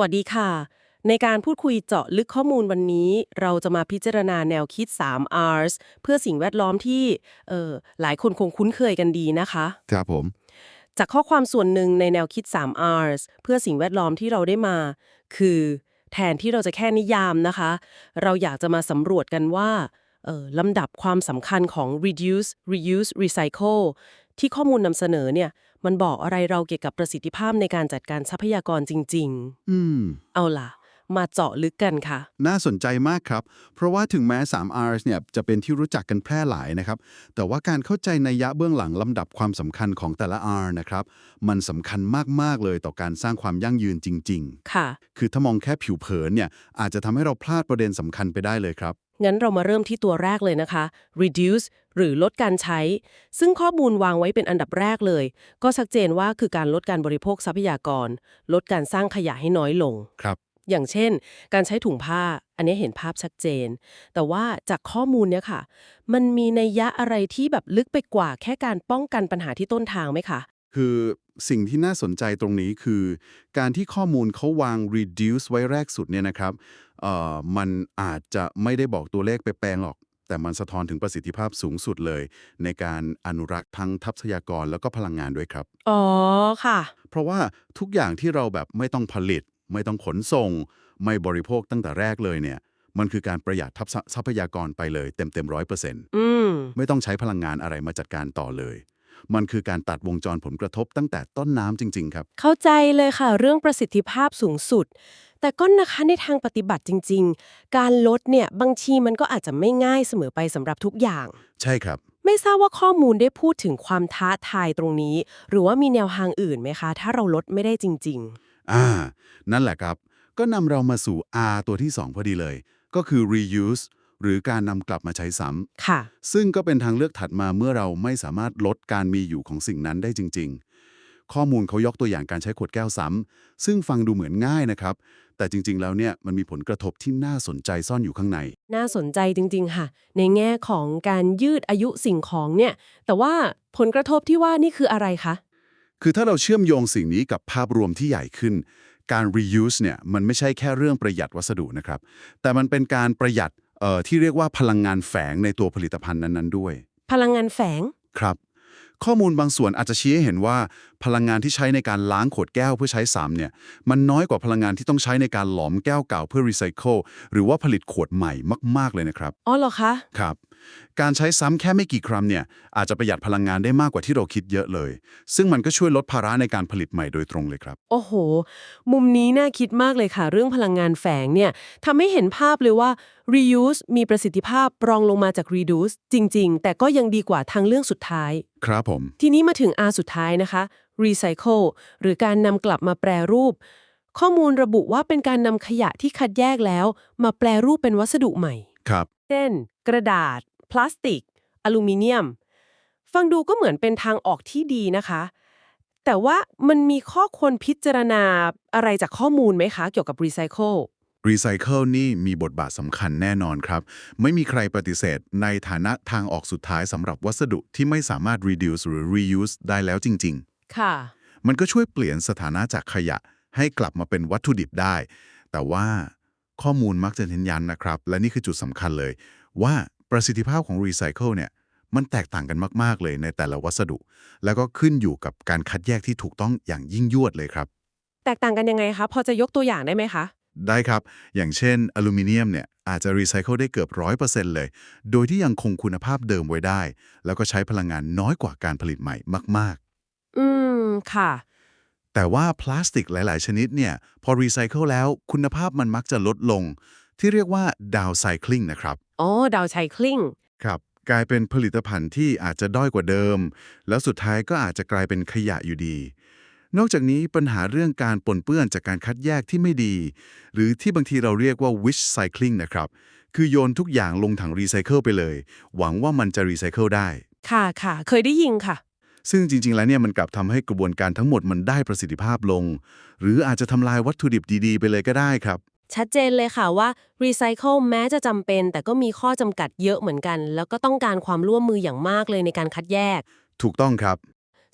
วัสดีค่ะ ในการพูดคุยเจาะลึกข้อมูลวันนี้ เราจะมาพิจารณาแนวคิด 3 Rs เพื่อสิ่งแวดล้อมที่เออหลายคนคงคุ้นเคยกันดีนะคะ ครับผม จากข้อความส่วนหนึ่งในแนวคิด 3 Rs เพื่อสิ่งแวดล้อมที่เราได้มา คือแทนที่เราจะแค่นิยามนะคะ เราอยากจะมาสำรวจกันว่าเอ่อลำดับความสำคัญของ reduce reuse recycle ที่ข้อมูลนำเสนอเนี่ย มันบอกอะไรเราเกี่ยวกับประสิทธิภาพในการจัดการทรัพยากรจริงอืมๆเอาล่ะ มาเจาะลึกกันค่ะ น่าสนใจมากครับ เพราะว่าถึงแม้ 3 Rs เนี่ยจะเป็นที่รู้จักกันแพร่หลายนะครับ แต่ว่าการเข้าใจในยยะเบื้องหลังลำดับความสำคัญของแต่ละ R นะครับ มันสำคัญมาก ๆ เลยต่อการสร้างความยั่งยืนจริงค่ะๆคือถ้ามองแค่ผิวเผินเนี่ยอาจจะทำให้เราพลาดประเด็นสำคัญไปได้เลยครับ งั้นเรามาเริ่มที่ตัวแรกเลยนะคะ reduce หรือลดการใช้ ซึ่งข้อมูลวางไว้เป็นอันดับแรกเลย ก็ชัดเจนว่าคือการลดการบริโภคทรัพยากร ลดการสร้างขยะให้น้อยลง ครับ อย่างเช่น การใช้ถุงผ้า อันนี้เห็นภาพชัดเจน แต่ว่าจากข้อมูลเนี่ยค่ะ มันมีนัยยะอะไรที่แบบลึกไปกว่าแค่การป้องกันปัญหาที่ต้นทางไหมคะ คือสิ่งที่น่าสนใจตรงนี้คือ การที่ข้อมูลเขาวาง reduce ไว้แรกสุดเนี่ยนะครับเอ่อมันอาจจะไม่ได้บอกตัวเลขไปแปลงหรอกแต่มันสะท้อนถึงประสิทธิภาพสูงสุดเลย ในการอนุรักษ์ทั้งทรัพยากรแล้วก็พลังงานด้วยครับ อ๋อค่ะ เพราะว่าทุกอย่างที่เราแบบไม่ต้องผลิต ไม่ต้องขนส่ง ไม่บริโภคตั้งแต่แรกเลยเนี่ยมันคือการประหยัดทัพทรัพยากรไปเลยเต็มเต็มร้อยเปอร์เซ็นต์อืมไม่ต้องใช้พลังงานอะไรมาจัดการต่อเลย มันคือการตัดวงจรผลกระทบตั้งแต่ต้นน้ำจริง ๆ ครับ เข้าใจเลยค่ะ เรื่องประสิทธิภาพสูงสุด แต่ก็นะคะในทางปฏิบัติจริง ๆ การลดเนี่ยบางทีมันก็อาจจะไม่ง่ายเสมอไปสำหรับทุกอย่าง ใช่ครับ ไม่ทราบว่าข้อมูลได้พูดถึงความท้าทายตรงนี้ หรือว่ามีแนวทางอื่นไหมคะ ถ้าเราลดไม่ได้จริง อ่า นั่นแหละครับ ก็นำเรามาสู่ R ตัวที่ 2 พอดีเลย ก็คือ reuse หรือการนำกลับมาใช้ซ้ำๆค่ะ ซึ่งก็เป็นทางเลือกถัดมาเมื่อเราไม่สามารถลดการมีอยู่ของสิ่งนั้นได้จริง ๆ ข้อมูลเขายกตัวอย่างการใช้ขวดแก้วซ้ำซึ่งฟังดูเหมือนง่ายนะครับ แต่จริง ๆ แล้วเนี่ยมันมีผลกระทบที่น่าสนใจซ่อนอยู่ข้างใน น่าสนใจจริง ๆ ค่ะ ในแง่ของการยืดอายุสิ่งของเนี่ย แต่ว่าผลกระทบที่ว่านี่คืออะไรคะ คือถ้าเราเชื่อมโยงสิ่งนี้กับภาพรวมที่ใหญ่ขึ้น การ reuse เนี่ยมันไม่ใช่แค่เรื่องประหยัดวัสดุนะครับ แต่มันเป็นการประหยัดเอ่อที่เรียกว่าพลังงานแฝงในตัวผลิตภัณฑ์นั้นๆด้วย พลังงานแฝงครับ ข้อมูลบางส่วนอาจจะชี้ให้เห็นว่า พลังงานที่ใช้ในการล้างขวดแก้วเพื่อใช้ซ้ำเนี่ย มันน้อยกว่าพลังงานที่ต้องใช้ในการหลอมแก้วเก่าเพื่อรีไซเคิลหรือว่าผลิตขวดใหม่มาก ๆ เลยนะครับ อ๋อเหรอคะ ครับ การใช้ซ้ำแค่ไม่กี่ครั้งเนี่ย อาจจะประหยัดพลังงานได้มากกว่าที่เราคิดเยอะเลย ซึ่งมันก็ช่วยลดภาระในการผลิตใหม่โดยตรงเลยครับ โอ้โห มุมนี้น่าคิดมากเลยค่ะ เรื่องพลังงานแฝงเนี่ยทำให้เห็นภาพเลยว่า reuse มีประสิทธิภาพรองลงมาจาก reduce จริง ๆ แต่ก็ยังดีกว่าทางเรื่องสุดท้าย ครับผม ทีนี้มาถึง R สุดท้ายนะคะ recycle หรือการนำกลับมาแปรรูป ข้อมูลระบุว่าเป็นการนำขยะที่คัดแยกแล้ว มาแปรรูปเป็นวัสดุใหม่ ครับ เช่น กระดาษ พลาสติก อลูมิเนียม ฟังดูก็เหมือนเป็นทางออกที่ดีนะคะ แต่ว่ามันมีข้อควรพิจารณาอะไรจากข้อมูลไหมคะ เกี่ยวกับ recycle รีไซเคิลนี่มีบทบาทสำคัญแน่นอนครับ ไม่มีใครปฏิเสธในฐานะทางออกสุดท้ายสำหรับวัสดุที่ไม่สามารถ reduce หรือ reuse ได้แล้วจริง ๆ ค่ะ มันก็ช่วยเปลี่ยนสถานะจากขยะให้กลับมาเป็นวัตถุดิบได้ แต่ว่าข้อมูลมักจะเน้นย้ำนะครับ และนี่คือจุดสำคัญเลย ว่าประสิทธิภาพของรีไซเคิลเนี่ยมันแตกต่างกันมาก ๆ เลยในแต่ละวัสดุ แล้วก็ขึ้นอยู่กับการคัดแยกที่ถูกต้องอย่างยิ่งยวดเลยครับ แตกต่างกันยังไงคะ พอจะยกตัวอย่างได้ไหมคะ ได้ครับ อย่างเช่นอลูมิเนียมเนี่ยอาจจะรีไซเคิลได้เกือบร้อยเปอร์เซ็นต์เลย โดยที่ยังคงคุณภาพเดิมไว้ได้ แล้วก็ใช้พลังงานน้อยกว่าการผลิตใหม่มาก ๆ อืม ค่ะ แต่ว่าพลาสติกหลาย ๆ ชนิดเนี่ย พอรีไซเคิลแล้วคุณภาพมันมักจะลดลง ที่เรียกว่าดาวไซคลิงนะครับอ๋อดาวไซคลิงครับ กลายเป็นผลิตภัณฑ์ที่อาจจะด้อยกว่าเดิม แล้วสุดท้ายก็อาจจะกลายเป็นขยะอยู่ดี นอกจากนี้ปัญหาเรื่องการปนเปื้อนจากการคัดแยกที่ไม่ดี หรือที่บางทีเราเรียกว่า wish cycling นะครับ คือโยนทุกอย่างลงถังรีไซเคิลไปเลย หวังว่ามันจะรีไซเคิลได้ ค่ะค่ะ เคยได้ยินค่ะ ซึ่งจริง ๆ แล้วเนี่ยมันกลับทำให้กระบวนการทั้งหมดมันได้ประสิทธิภาพลง หรืออาจจะทำลายวัตถุดิบดีๆ ไปเลยก็ได้ครับ ชัดเจนเลยค่ะว่ารีไซเคิลแม้จะจำเป็น แต่ก็มีข้อจำกัดเยอะเหมือนกัน แล้วก็ต้องการความร่วมมืออย่างมากเลยในการคัดแยก ถูกต้องครับ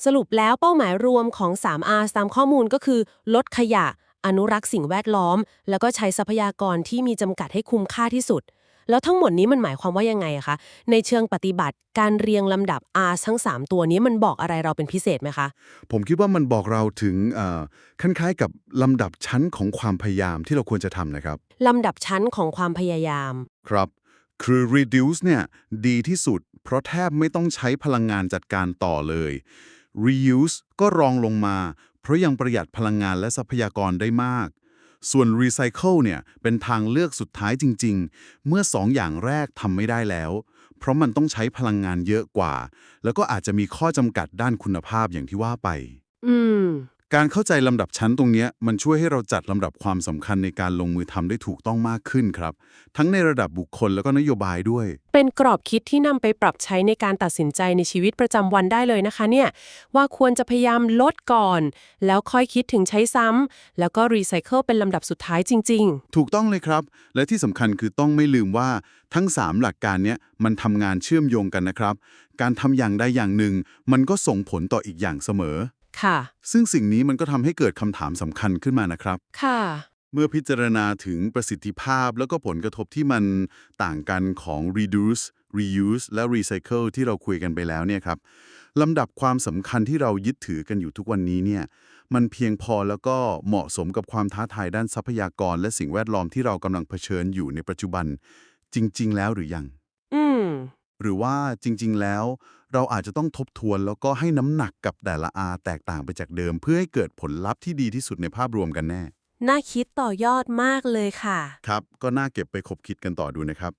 สรุปแล้วเป้าหมายรวมของ 3R ตามข้อมูลก็คือ ลดขยะ อนุรักษ์สิ่งแวดล้อม แล้วก็ใช้ทรัพยากรที่มีจำกัดให้คุ้มค่าที่สุด แล้วทั้งหมดนี้มันหมายความว่ายังไงอะคะ ในเชิงปฏิบัติการเรียงลำดับ R ทั้ง 3 ตัวนี้มันบอกอะไรเราเป็นพิเศษไหมคะ ผมคิดว่ามันบอกเราถึงเอ่อคล้ายๆกับลำดับชั้นของความพยายามที่เราควรจะทำนะครับลำดับชั้นของความพยายาม ครับ คือ reduce เนี่ยดีที่สุด เพราะแทบไม่ต้องใช้พลังงานจัดการต่อเลย reuse ก็รองลงมา เพราะยังประหยัดพลังงานและทรัพยากรได้มาก ส่วน recycle เนี่ยเป็นทางเลือกสุดท้ายจริง ๆ เมื่อสองอย่างแรกทำไม่ได้แล้ว เพราะมันต้องใช้พลังงานเยอะกว่า แล้วก็อาจจะมีข้อจำกัดด้านคุณภาพอย่างที่ว่าไป อืม การเข้าใจลำดับชั้นตรงเนี้ยมันช่วยให้เราจัดลำดับความสำคัญในการลงมือทำได้ถูกต้องมากขึ้นครับ ทั้งในระดับบุคคลแล้วก็นโยบายด้วย เป็นกรอบคิดที่นำไปปรับใช้ในการตัดสินใจในชีวิตประจำวันได้เลยนะคะเนี่ยว่าควรจะพยายามลดก่อน แล้วค่อยคิดถึงใช้ซ้ำแล้วก็รีไซเคิลเป็นลำดับสุดท้ายจริงถูกต้องเลยครับ และที่สำคัญคือต้องไม่ลืมว่าทั้ง 3 หลักการเนี้ยมันทำงานเชื่อมโยงกันนะครับ การทำอย่างใดอย่างหนึ่ง มันก็ส่งผลต่ออีกอย่างเสมอๆ ค่ะ ซึ่งสิ่งนี้มันก็ทำให้เกิดคำถามสำคัญขึ้นมานะครับ ค่ะ เมื่อพิจารณาถึงประสิทธิภาพแล้วก็ผลกระทบที่มันต่างกันของ reduce reuse และ recycle ที่เราคุยกันไปแล้วเนี่ยครับลำดับความสำคัญที่เรายึดถือกันอยู่ทุกวันนี้เนี่ยมันเพียงพอแล้วก็เหมาะสมกับความท้าทายด้านทรัพยากร และสิ่งแวดล้อมที่เรากำลังเผชิญอยู่ในปัจจุบันจริง ๆ แล้วหรือยัง อืม หรือว่าจริง ๆ แล้ว เราอาจจะต้องทบทวนแล้วก็ให้น้ำหนักกับแต่ละอาแตกต่างไปจากเดิม เพื่อให้เกิดผลลัพธ์ที่ดีที่สุดในภาพรวมกันแน่ น่าคิดต่อยอดมากเลยค่ะ ครับ ก็น่าเก็บไปคบคิดกันต่อดูนะครับ